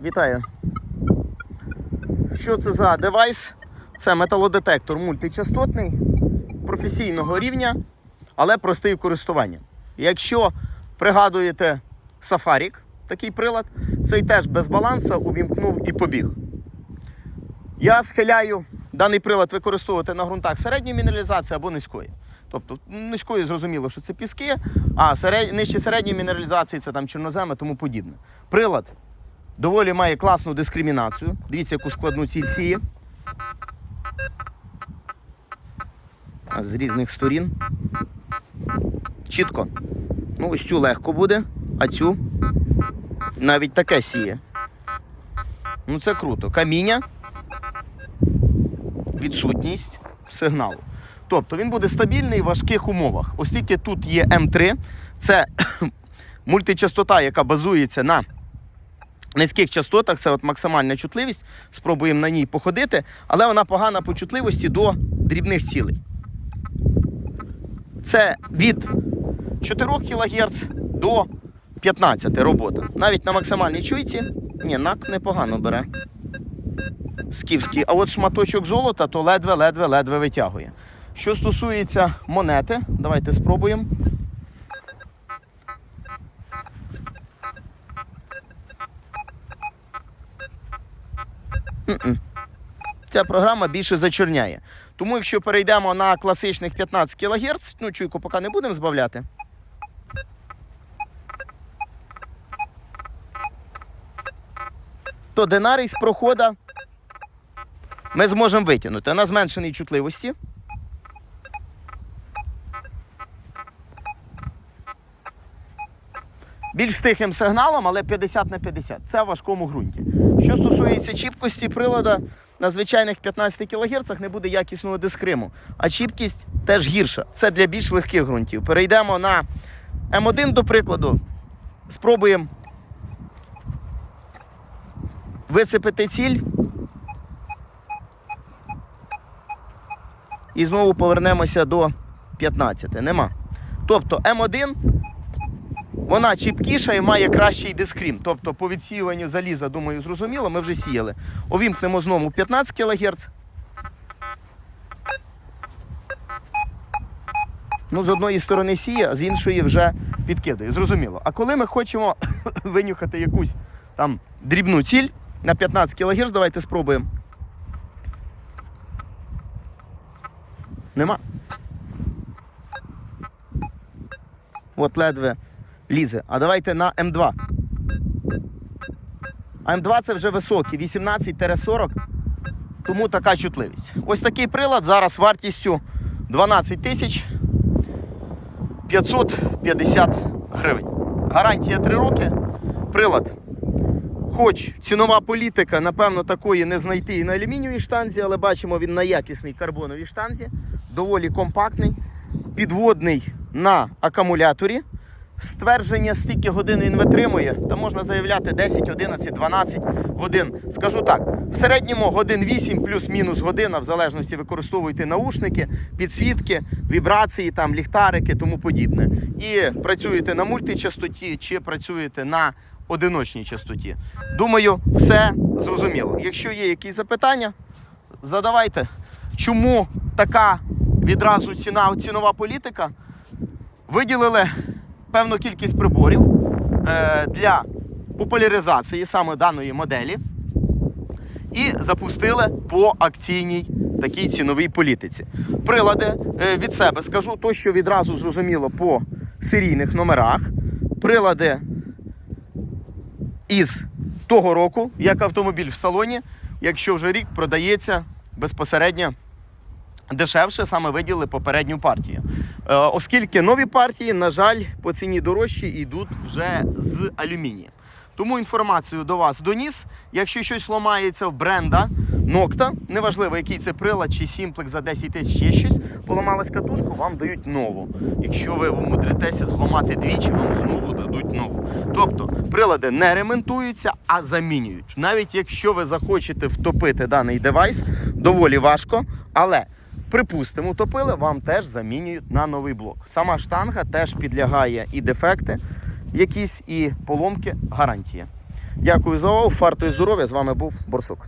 Вітаю. Що це за девайс? Це металодетектор мультичастотний, професійного рівня, але простий в користуванні. Якщо пригадуєте Сафарік, такий прилад, цей теж без баланса увімкнув і побіг. Я схиляю даний прилад використовувати на ґрунтах середньої мінералізації або низької. Тобто низької зрозуміло, що це піски, а серед... нижче середньої мінералізації це там чорноземи, тому подібне. Прилад доволі має класну дискримінацію. Дивіться, яку складну ціль сіє. З різних сторін. Чітко. Ну, ось цю легко буде, а цю навіть таке сіє. Ну це круто. Каміння, відсутність сигналу. Тобто він буде стабільний в важких умовах. Оскільки тут є М3, це мультичастота, яка базується на низьких частотах, це от максимальна чутливість. Спробуємо на ній походити, але вона погана по чутливості до дрібних цілей. Це від 4 кГц до 15 робота. Навіть на максимальній чуйці, ні, нак непогано бере. Скіфський. А от шматочок золота то ледве-ледве-ледве витягує. Що стосується монети, давайте спробуємо. Ця програма більше зачорняє. Тому якщо перейдемо на класичних 15 кГц, ну чуйку поки не будемо збавляти. То динарій з прохода ми зможемо витягнути на зменшеній чутливості. Більш тихим сигналом, але 50 на 50. Це в важкому ґрунті. Що стосується чіпкості прилада, на звичайних 15 кГц не буде якісного дискриму, а чіпкість теж гірша. Це для більш легких ґрунтів. Перейдемо на М1, до прикладу. Спробуємо висипати ціль. І знову повернемося до 15. Нема. Тобто М1 вона чіпкіша і має кращий дискрім. Тобто по відсіюванню заліза, думаю, зрозуміло, ми вже сіяли. Увімкнемо знову 15 кГц. Ну, з одної сторони сіє, а з іншої вже підкидує. Зрозуміло. А коли ми хочемо винюхати якусь там дрібну ціль на 15 кГц, давайте спробуємо. Нема. От ледве лізе. А давайте на М2. А М2 це вже високий, 18-40, тому така чутливість. Ось такий прилад зараз вартістю 12 тисяч 550 гривень. Гарантія 3 роки. Прилад. Хоч цінова політика, напевно, такої не знайти і на алюмінієвій штанзі, але бачимо, він на якісній карбоновій штанзі, доволі компактний, підводний на акумуляторі. Ствердження, стільки годин він витримує, та можна заявляти 10, 11, 12 годин. Скажу так, в середньому годин 8 плюс-мінус година, в залежності використовуйте наушники, підсвітки, вібрації, там, ліхтарики, тому подібне. І працюєте на мультичастоті чи працюєте на одиночній частоті. Думаю, все зрозуміло. Якщо є якісь запитання, задавайте. Чому така відразу ціна, цінова політика? Виділили певну кількість приборів е, для популяризації саме даної моделі і запустили по акційній такій ціновій політиці. Прилади е, від себе скажу, то що відразу зрозуміло по серійних номерах. Прилади із того року, як автомобіль в салоні, якщо вже рік продається безпосередньо дешевше, саме виділили попередню партію. Е, Оскільки нові партії, на жаль, по ціні дорожчі йдуть вже з алюмінієм. Тому інформацію до вас доніс. Якщо щось ламається в бренда Нокта, неважливо, який це прилад чи сімплекс за 10 тисяч ще щось, поламалась катушку, вам дають нову. Якщо ви умудритеся зламати двічі, вам знову дадуть нову. Тобто прилади не ремонтуються, а замінюють. Навіть якщо ви захочете втопити даний девайс, доволі важко, але Припустимо, утопили, вам теж замінюють на новий блок. Сама штанга теж підлягає і дефекти, якісь і поломки, гарантія. Дякую за увагу. Фарту і здоров'я. З вами був Борсук.